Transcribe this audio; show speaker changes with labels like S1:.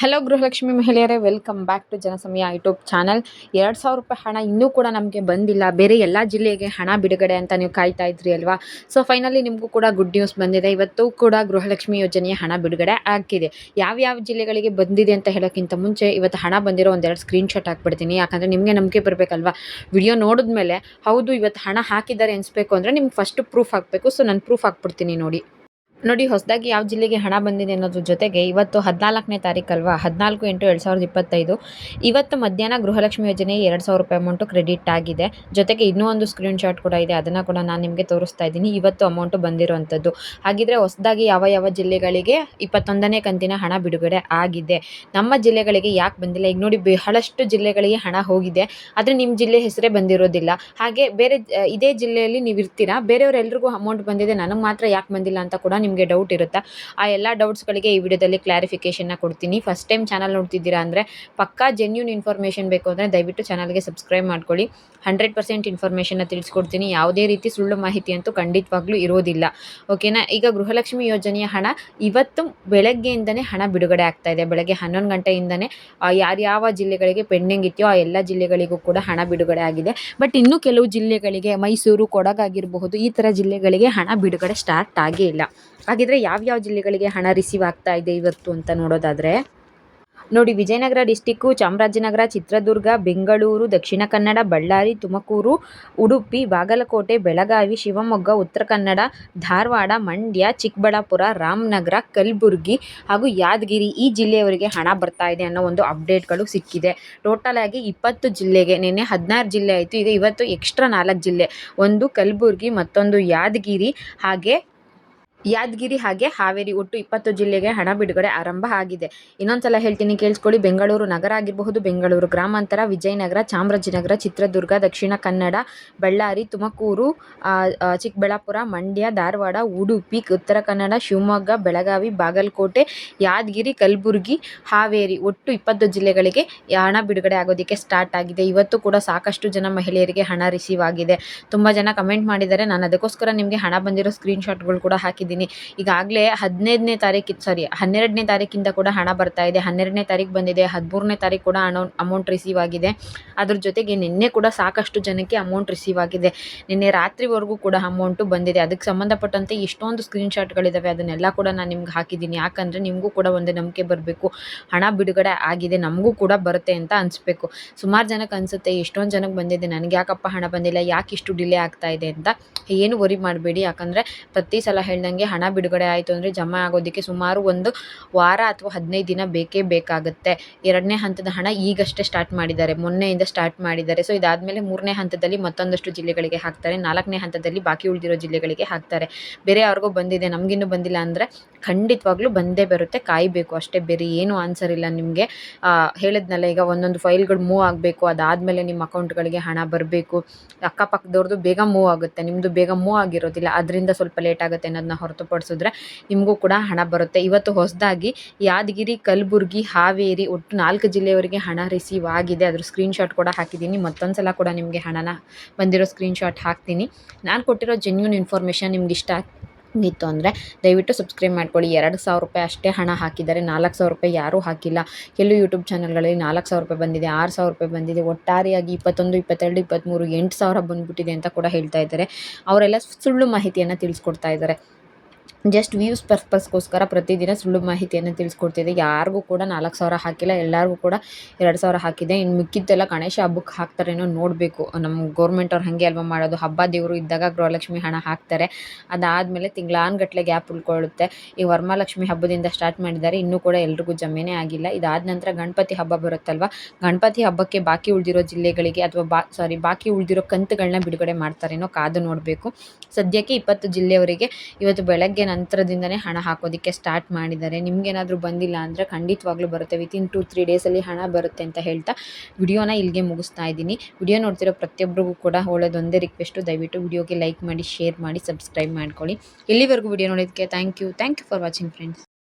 S1: Hello Gruhalakshmi ಮಹಿಳೆಯರೇ welcome back to Janasamaya YouTube channel ಎರಡು ಸಾವಿರ ರೂಪಾಯಿ ಹಣ ಇನ್ನೂ ಕೂಡ ನಮಗೆ ಬಂದಿಲ್ಲ. ಬೇರೆ ಎಲ್ಲ ಜಿಲ್ಲೆಗೆ ಹಣ ಬಿಡುಗಡೆ ಅಂತ ನೀವು ಕಾಯ್ತಾ ಇದ್ರಿ ಅಲ್ವಾ? ಸೊ ಫೈನಲಿ ನಿಮಗೂ ಕೂಡ ಗುಡ್ ನ್ಯೂಸ್ ಬಂದಿದೆ. ಇವತ್ತು ಕೂಡ ಗೃಹಲಕ್ಷ್ಮಿ ಯೋಜನೆಯ ಹಣ ಬಿಡುಗಡೆ ಆಗಿದೆ. ಯಾವ್ಯಾವ ಜಿಲ್ಲೆಗಳಿಗೆ ಬಂದಿದೆ ಅಂತ ಹೇಳೋಕ್ಕಿಂತ ಮುಂಚೆ ಇವತ್ತು ಹಣ ಬಂದಿರೋ ಒಂದೆರಡು ಸ್ಕ್ರೀನ್ಶಾಟ್ ಹಾಕ್ಬಿಡ್ತೀನಿ. ಯಾಕಂದರೆ ನಿಮಗೆ ನಂಬಿಕೆ ಬರಬೇಕಲ್ವಾ? ವಿಡಿಯೋ ನೋಡಿದ್ಮೇಲೆ, ಹೌದು, ಇವತ್ತು ಹಣ ಹಾಕಿದ್ದಾರೆ ಅನಿಸ್ಬೇಕು ಅಂದರೆ ನಿಮ್ಗೆ ಫಸ್ಟ್ ಪ್ರೂಫ್ ಹಾಕಬೇಕು. ಸೊ ನಾನು ಪ್ರೂಫ್ ಹಾಕ್ಬಿಡ್ತೀನಿ ನೋಡಿ. ನೋಡಿ, ಹೊಸದಾಗಿ ಯಾವ ಜಿಲ್ಲೆಗೆ ಹಣ ಬಂದಿದೆ ಅನ್ನೋದ್ರ ಜೊತೆಗೆ ಇವತ್ತು ಹದಿನಾಲ್ಕನೇ ತಾರೀಕು ಅಲ್ವಾ? ಹದಿನಾಲ್ಕು ಎಂಟು ಎರಡು ಸಾವಿರದ ಇಪ್ಪತ್ತೈದು. ಇವತ್ತು ಮಧ್ಯಾಹ್ನ ಗೃಹಲಕ್ಷ್ಮಿ ಯೋಜನೆ ಎರಡು ಸಾವಿರ ರೂಪಾಯಿ ಅಮೌಂಟು ಕ್ರೆಡಿಟ್ ಆಗಿದೆ. ಜೊತೆಗೆ ಇನ್ನೂ ಒಂದು ಸ್ಕ್ರೀನ್ಶಾಟ್ ಕೂಡ ಇದೆ. ಅದನ್ನು ಕೂಡ ನಾನು ನಿಮಗೆ ತೋರಿಸ್ತಾ ಇದ್ದೀನಿ. ಇವತ್ತು ಅಮೌಂಟು ಬಂದಿರುವಂಥದ್ದು. ಹಾಗಿದ್ರೆ ಹೊಸದಾಗಿ ಯಾವ ಯಾವ ಜಿಲ್ಲೆಗಳಿಗೆ ಇಪ್ಪತ್ತೊಂದನೇ ಕಂತಿನ ಹಣ ಬಿಡುಗಡೆ ಆಗಿದೆ. ನಮ್ಮ ಜಿಲ್ಲೆಗಳಿಗೆ ಯಾಕೆ ಬಂದಿಲ್ಲ? ಈಗ ನೋಡಿ, ಬಹಳಷ್ಟು ಜಿಲ್ಲೆಗಳಿಗೆ ಹಣ ಹೋಗಿದೆ. ಆದರೆ ನಿಮ್ಮ ಜಿಲ್ಲೆ ಹೆಸರೇ ಬಂದಿರೋದಿಲ್ಲ. ಹಾಗೆ ಬೇರೆ, ಇದೇ ಜಿಲ್ಲೆಯಲ್ಲಿ ನೀವು ಇರ್ತೀರಾ ಬೇರೆಯವರೆಲ್ರಿಗೂ ಅಮೌಂಟ್ ಬಂದಿದೆ. ನನಗೆ ಮಾತ್ರ ಯಾಕೆ ಬಂದಿಲ್ಲ ಅಂತ ಕೂಡ ನಿಮಗೆ ಡೌಟ್ ಇರುತ್ತಾ? ಆ ಎಲ್ಲ ಡೌಟ್ಸ್ಗಳಿಗೆ ಈ ವಿಡಿಯೋದಲ್ಲಿ ಕ್ಲಾರಿಫಿಕೇಷನ್ನ ಕೊಡ್ತೀನಿ. ಫಸ್ಟ್ ಟೈಮ್ ಚಾನಲ್ ನೋಡ್ತಿದ್ದೀರಾ ಅಂದರೆ ಪಕ್ಕಾ ಜೆನ್ಯೂನ್ ಇನ್ಫಾರ್ಮೇಷನ್ ಬೇಕು ಅಂದರೆ ದಯವಿಟ್ಟು ಚಾನಲ್ಗೆ ಸಬ್ಸ್ಕ್ರೈಬ್ ಮಾಡ್ಕೊಳ್ಳಿ. ಹಂಡ್ರೆಡ್ ಪರ್ಸೆಂಟ್ ಇನ್ಫಾರ್ಮೇಷನ್ನ ತಿಳಿಸ್ಕೊಡ್ತೀನಿ. ಯಾವುದೇ ರೀತಿ ಸುಳ್ಳು ಮಾಹಿತಿ ಅಂತೂ ಖಂಡಿತವಾಗ್ಲೂ ಇರೋದಿಲ್ಲ. ಓಕೆನಾ ಈಗ ಗೃಹಲಕ್ಷ್ಮಿ ಯೋಜನೆಯ ಹಣ ಇವತ್ತು ಬೆಳಗ್ಗೆಯಿಂದನೇ ಹಣ ಬಿಡುಗಡೆ ಆಗ್ತಾ ಇದೆ. ಬೆಳಗ್ಗೆ ಹನ್ನೊಂದು ಗಂಟೆಯಿಂದನೇ ಯಾರ್ಯಾವ ಜಿಲ್ಲೆಗಳಿಗೆ ಪೆಂಡಿಂಗ್ ಇತ್ತೋ ಆ ಎಲ್ಲ ಜಿಲ್ಲೆಗಳಿಗೂ ಕೂಡ ಹಣ ಬಿಡುಗಡೆ ಆಗಿದೆ. ಬಟ್ ಇನ್ನೂ ಕೆಲವು ಜಿಲ್ಲೆಗಳಿಗೆ ಮೈಸೂರು ಕೊಡಗಾಗಿರಬಹುದು ಈ ಥರ ಜಿಲ್ಲೆಗಳಿಗೆ ಹಣ ಬಿಡುಗಡೆ ಸ್ಟಾರ್ಟ್ ಆಗೇ ಇಲ್ಲ. ಹಾಗಿದ್ರೆ ಯಾವ್ಯಾವ ಜಿಲ್ಲೆಗಳಿಗೆ ಹಣ ರಿಸೀವ್ ಆಗ್ತಾ ಇದೆ ಇವತ್ತು ಅಂತ ನೋಡೋದಾದರೆ, ನೋಡಿ ವಿಜಯನಗರ ಡಿಸ್ಟಿಕ್ಕು ಚಾಮರಾಜನಗರ, ಚಿತ್ರದುರ್ಗ, ಬೆಂಗಳೂರು, ದಕ್ಷಿಣ ಕನ್ನಡ, ಬಳ್ಳಾರಿ, ತುಮಕೂರು, ಉಡುಪಿ, ಬಾಗಲಕೋಟೆ, ಬೆಳಗಾವಿ, ಶಿವಮೊಗ್ಗ, ಉತ್ತರ ಕನ್ನಡ, ಧಾರವಾಡ, ಮಂಡ್ಯ, ಚಿಕ್ಕಬಳ್ಳಾಪುರ, ರಾಮನಗರ, ಕಲಬುರಗಿ ಹಾಗೂ ಯಾದಗಿರಿ ಈ ಜಿಲ್ಲೆಯವರಿಗೆ ಹಣ ಬರ್ತಾ ಇದೆ ಅನ್ನೋ ಒಂದು ಅಪ್ಡೇಟ್ಗಳು ಸಿಕ್ಕಿದೆ. ಟೋಟಲ್ ಆಗಿ ಇಪ್ಪತ್ತು ಜಿಲ್ಲೆಗೆ ನಿನ್ನೆ ಹದಿನಾರು ಜಿಲ್ಲೆ ಆಯಿತು. ಈಗ ಇವತ್ತು ಎಕ್ಸ್ಟ್ರಾ ನಾಲ್ಕು ಜಿಲ್ಲೆ. ಒಂದು ಕಲಬುರಗಿ, ಮತ್ತೊಂದು ಯಾದಗಿರಿ ಹಾಗೆ ಯಾದಗಿರಿ ಹಾಗೆ ಹಾವೇರಿ ಒಟ್ಟು ಇಪ್ಪತ್ತು ಜಿಲ್ಲೆಗೆ ಹಣ ಬಿಡುಗಡೆ ಆರಂಭ ಆಗಿದೆ. ಇನ್ನೊಂದ್ಸಲ ಹೇಳ್ತೀನಿ, ಕೇಳಿಸ್ಕೊಳ್ಳಿ. ಬೆಂಗಳೂರು ನಗರ ಆಗಿರಬಹುದು, ಬೆಂಗಳೂರು ಗ್ರಾಮಾಂತರ, ವಿಜಯನಗರ, ಚಾಮರಾಜನಗರ, ಚಿತ್ರದುರ್ಗ, ದಕ್ಷಿಣ ಕನ್ನಡ, ಬಳ್ಳಾರಿ, ತುಮಕೂರು ಚಿಕ್ಕಬಳ್ಳಾಪುರ, ಮಂಡ್ಯ, ಧಾರವಾಡ, ಉಡುಪಿ, ಉತ್ತರ ಕನ್ನಡ, ಶಿವಮೊಗ್ಗ, ಬೆಳಗಾವಿ, ಬಾಗಲಕೋಟೆ, ಯಾದಗಿರಿ, ಕಲಬುರಗಿ, ಹಾವೇರಿ ಒಟ್ಟು ಇಪ್ಪತ್ತು ಜಿಲ್ಲೆಗಳಿಗೆ ಹಣ ಬಿಡುಗಡೆ ಆಗೋದಕ್ಕೆ ಸ್ಟಾರ್ಟ್ ಆಗಿದೆ. ಇವತ್ತು ಕೂಡ ಸಾಕಷ್ಟು ಜನ ಮಹಿಳೆಯರಿಗೆ ಹಣ ರಿಸೀವ್ ಆಗಿದೆ. ತುಂಬ ಜನ ಕಮೆಂಟ್ ಮಾಡಿದ್ದಾರೆ. ನಾನು ಅದಕ್ಕೋಸ್ಕರ ನಿಮಗೆ ಹಣ ಬಂದಿರೋ ಸ್ಕ್ರೀನ್ಶಾಟ್ಗಳು ಕೂಡ ಹಾಕಿ ಹಾಕಿದ್ದೀನಿ ಈಗಾಗಲೇ ಹದಿನೈದನೇ ತಾರೀಕು ಸಾರಿ ಹನ್ನೆರಡನೇ ತಾರೀಕಿಂದ ಕೂಡ ಹಣ ಬರ್ತಾ ಇದೆ. ಹನ್ನೆರಡನೇ ತಾರೀಕು ಬಂದಿದೆ, ಹದಿಮೂರನೇ ತಾರೀಕು ಕೂಡ ಹಣ ಅಮೌಂಟ್ ರಿಸೀವ್ ಆಗಿದೆ. ಅದ್ರ ಜೊತೆಗೆ ನಿನ್ನೆ ಕೂಡ ಸಾಕಷ್ಟು ಜನಕ್ಕೆ ಅಮೌಂಟ್ ರಿಸೀವ್ ಆಗಿದೆ. ನಿನ್ನೆ ರಾತ್ರಿವರೆಗೂ ಕೂಡ ಅಮೌಂಟು ಬಂದಿದೆ. ಅದಕ್ಕೆ ಸಂಬಂಧಪಟ್ಟಂತೆ ಇಷ್ಟೊಂದು ಸ್ಕ್ರೀನ್ಶಾಟ್ಗಳಿದ್ದಾವೆ ಅದನ್ನೆಲ್ಲ ಕೂಡ ನಾನು ನಿಮ್ಗೆ ಹಾಕಿದ್ದೀನಿ. ಯಾಕಂದರೆ ನಿಮಗೂ ಕೂಡ ಒಂದು ನಂಬಿಕೆ ಬರಬೇಕು. ಹಣ ಬಿಡುಗಡೆ ಆಗಿದೆ. ನಮಗೂ ಕೂಡ ಬರುತ್ತೆ ಅಂತ ಅನಿಸ್ಬೇಕು. ಸುಮಾರು ಜನಕ್ಕೆ ಅನಿಸುತ್ತೆ ಎಷ್ಟೊಂದು ಜನಕ್ಕೆ ಬಂದಿದೆ. ನನಗೆ ಯಾಕಪ್ಪ ಹಣ ಬಂದಿಲ್ಲ? ಯಾಕೆ ಇಷ್ಟು ಡಿಲೇ ಆಗ್ತಾ ಇದೆ ಅಂತ? ಏನು ವರಿ ಮಾಡಬೇಡಿ. ಯಾಕಂದರೆ ಪ್ರತಿ ಸಲ ಹೇಳ್ದಂಗೆ ಹಣ ಬಿಡುಗಡೆ ಆಯಿತು ಅಂದರೆ ಜಮಾ ಆಗೋದಕ್ಕೆ ಸುಮಾರು ಒಂದು ವಾರ ಅಥವಾ ಹದಿನೈದು ದಿನ ಬೇಕೇ ಬೇಕಾಗುತ್ತೆ. ಎರಡನೇ ಹಂತದ ಹಣ ಈಗಷ್ಟೇ ಸ್ಟಾರ್ಟ್ ಮಾಡಿದ್ದಾರೆ. ಮೊನ್ನೆಯಿಂದ ಸ್ಟಾರ್ಟ್ ಮಾಡಿದ್ದಾರೆ. ಸೊ ಇದಾದಮೇಲೆ ಮೂರನೇ ಹಂತದಲ್ಲಿ ಮತ್ತೊಂದಷ್ಟು ಜಿಲ್ಲೆಗಳಿಗೆ ಹಾಕ್ತಾರೆ. ನಾಲ್ಕನೇ ಹಂತದಲ್ಲಿ ಬಾಕಿ ಉಳಿದಿರೋ ಜಿಲ್ಲೆಗಳಿಗೆ ಹಾಕ್ತಾರೆ. ಬೇರೆ ಅವ್ರಿಗೂ ಬಂದಿದೆ, ನಮಗಿನ್ನೂ ಬಂದಿಲ್ಲ ಅಂದರೆ ಖಂಡಿತವಾಗ್ಲೂ ಬಂದೇ ಬರುತ್ತೆ. ಕಾಯಬೇಕು ಅಷ್ಟೇ. ಬೇರೆ ಏನು ಆನ್ಸರ್ ಇಲ್ಲ ನಿಮಗೆ. ಹೇಳಿದ್ನಲ್ಲ, ಈಗ ಒಂದೊಂದು ಫೈಲ್ಗಳು ಮೂವ್ ಆಗಬೇಕು. ಅದಾದಮೇಲೆ ನಿಮ್ಮ ಅಕೌಂಟ್ಗಳಿಗೆ ಹಣ ಬರಬೇಕು. ಅಕ್ಕಪಕ್ಕದವ್ರದ್ದು ಬೇಗ ಮೂವ್ ಆಗುತ್ತೆ. ನಿಮ್ಮದು ಬೇಗ ಮೂವ್ ಆಗಿರೋದಿಲ್ಲ. ಅದರಿಂದ ಸ್ವಲ್ಪ ಲೇಟ್ ಆಗುತ್ತೆ ಅನ್ನೋದನ್ನ ಹೊರತುಪಡಿಸಿದ್ರೆ ನಿಮಗೂ ಕೂಡ ಹಣ ಬರುತ್ತೆ. ಇವತ್ತು ಹೊಸದಾಗಿ ಯಾದಗಿರಿ, ಕಲಬುರಗಿ, ಹಾವೇರಿ ಒಟ್ಟು ನಾಲ್ಕು ಜಿಲ್ಲೆಯವರಿಗೆ ಹಣ ರಿಸೀವ್ ಆಗಿದೆ. ಅದ್ರ ಸ್ಕ್ರೀನ್ಶಾಟ್ ಕೂಡ ಹಾಕಿದ್ದೀನಿ. ಮತ್ತೊಂದು ಸಲ ಕೂಡ ನಿಮಗೆ ಹಣನ ಬಂದಿರೋ ಸ್ಕ್ರೀನ್ಶಾಟ್ ಹಾಕ್ತೀನಿ. ನಾನು ಕೊಟ್ಟಿರೋ ಜೆನ್ಯೂನ್ ಇನ್ಫಾರ್ಮೇಷನ್ ನಿಮ್ಗೆ ಇಷ್ಟ ಇತ್ತು ಅಂದರೆ ದಯವಿಟ್ಟು ಸಬ್ಸ್ಕ್ರೈಬ್ ಮಾಡ್ಕೊಳ್ಳಿ. ಎರಡು ಸಾವಿರ ರೂಪಾಯಿ ಅಷ್ಟೇ ಹಣ ಹಾಕಿದ್ದಾರೆ. ನಾಲ್ಕು ಸಾವಿರ ರೂಪಾಯಿ ಯಾರೂ ಹಾಕಿಲ್ಲ. ಕೆಲವು ಯೂಟ್ಯೂಬ್ ಚಾನಲ್ಗಳಲ್ಲಿ ನಾಲ್ಕು ಸಾವಿರ ರೂಪಾಯಿ ಬಂದಿದೆ, ಆರು ಸಾವಿರ ರೂಪಾಯಿ ಬಂದಿದೆ. ಒಟ್ಟಾರೆಯಾಗಿ ಇಪ್ಪತ್ತೊಂದು, ಇಪ್ಪತ್ತೆರಡು, ಇಪ್ಪತ್ತ್ಮೂರು, ಎಂಟು ಸಾವಿರ ಬಂದುಬಿಟ್ಟಿದೆ ಅಂತ ಕೂಡ ಹೇಳ್ತಾ ಇದ್ದಾರೆ. ಅವರೆಲ್ಲ ಸುಳ್ಳು ಮಾಹಿತಿಯನ್ನು ತಿಳಿಸ್ಕೊಡ್ತಾ ಇದ್ದಾರೆ. ಜಸ್ಟ್ ವ್ಯೂಸ್ ಪರ್ಪಸ್ಗೋಸ್ಕರ ಪ್ರತಿದಿನ ಸುಳ್ಳು ಮಾಹಿತಿಯನ್ನು ತಿಳಿಸ್ಕೊಡ್ತಿದೆ ಯಾರಿಗೂ ಕೂಡ ನಾಲ್ಕು ಸಾವಿರ ಹಾಕಿಲ್ಲ, ಎಲ್ಲರಿಗೂ ಕೂಡ ಎರಡು ಸಾವಿರ ಹಾಕಿದೆ ಇನ್ನು ಮಿಕ್ಕಿದ್ದೆಲ್ಲ ಗಣೇಶ ಹಬ್ಬಕ್ಕೆ ಹಾಕ್ತಾರೇನೋ ನೋಡಬೇಕು. ನಮ್ಮ ಗೌರ್ಮೆಂಟ್ ಅವ್ರು ಹಾಗೆ ಅಲ್ವಾ ಮಾಡೋದು? ಹಬ್ಬ ದೇವರು ಇದ್ದಾಗ ಗೃಹಲಕ್ಷ್ಮಿ ಹಣ ಹಾಕ್ತಾರೆ. ಅದಾದಮೇಲೆ ತಿಂಗಳಾನ್ಗಟ್ಲೆ ಗ್ಯಾಪ್ ಉಳ್ಕೊಳ್ಳುತ್ತೆ. ಈ ವರಮಹಾಲಕ್ಷ್ಮಿ ಹಬ್ಬದಿಂದ ಸ್ಟಾರ್ಟ್ ಮಾಡಿದ್ದಾರೆ. ಇನ್ನೂ ಕೂಡ ಎಲ್ರಿಗೂ ಜಮೇನೇ ಆಗಿಲ್ಲ. ಇದಾದ ನಂತರ ಗಣಪತಿ ಹಬ್ಬ ಬರುತ್ತಲ್ವ? ಗಣಪತಿ ಹಬ್ಬಕ್ಕೆ ಬಾಕಿ ಉಳಿದಿರೋ ಜಿಲ್ಲೆಗಳಿಗೆ ಅಥವಾ ಬಾ ಸಾರಿ ಬಾಕಿ ಉಳಿದಿರೋ ಕಂತುಗಳನ್ನ ಬಿಡುಗಡೆ ಮಾಡ್ತಾರೇನೋ ಕಾದು ನೋಡಬೇಕು. ಸದ್ಯಕ್ಕೆ ಇಪ್ಪತ್ತು ಜಿಲ್ಲೆಯವರಿಗೆ ಇವತ್ತು ಬೆಳಗ್ಗೆ ನಂತರದಿಂದನೇ ಹಣ ಹಾಕೋದಕ್ಕೆ ಸ್ಟಾರ್ಟ್ ಮಾಡಿದ್ದಾರೆ. ನಿಮಗೇನಾದರೂ ಬಂದಿಲ್ಲ ಅಂದರೆ ಖಂಡಿತವಾಗ್ಲೂ ಬರುತ್ತೆ. ವಿತಿನ್ ಟು ತ್ರೀ ಡೇಸಲ್ಲಿ ಹಣ ಬರುತ್ತೆ ಅಂತ ಹೇಳ್ತಾ ವಿಡಿಯೋನ ಇಲ್ಲಿಗೆ ಮುಗಿಸ್ತಾ ಇದ್ದೀನಿ. ವಿಡಿಯೋ ನೋಡ್ತಿರೋ ಪ್ರತಿಯೊಬ್ಬರಿಗೂ ಕೂಡ ಒಳ್ಳೆಯದೊಂದೇ ರಿಕ್ವೆಸ್ಟು ದಯವಿಟ್ಟು ವಿಡಿಯೋಗೆ ಲೈಕ್ ಮಾಡಿ ಶೇರ್ ಮಾಡಿ ಸಬ್ಸ್ಕ್ರೈಬ್ ಮಾಡ್ಕೊಳ್ಳಿ. ಇಲ್ಲಿವರೆಗೂ ವಿಡಿಯೋ ನೋಡೋದಕ್ಕೆ thank you thank you for watching friends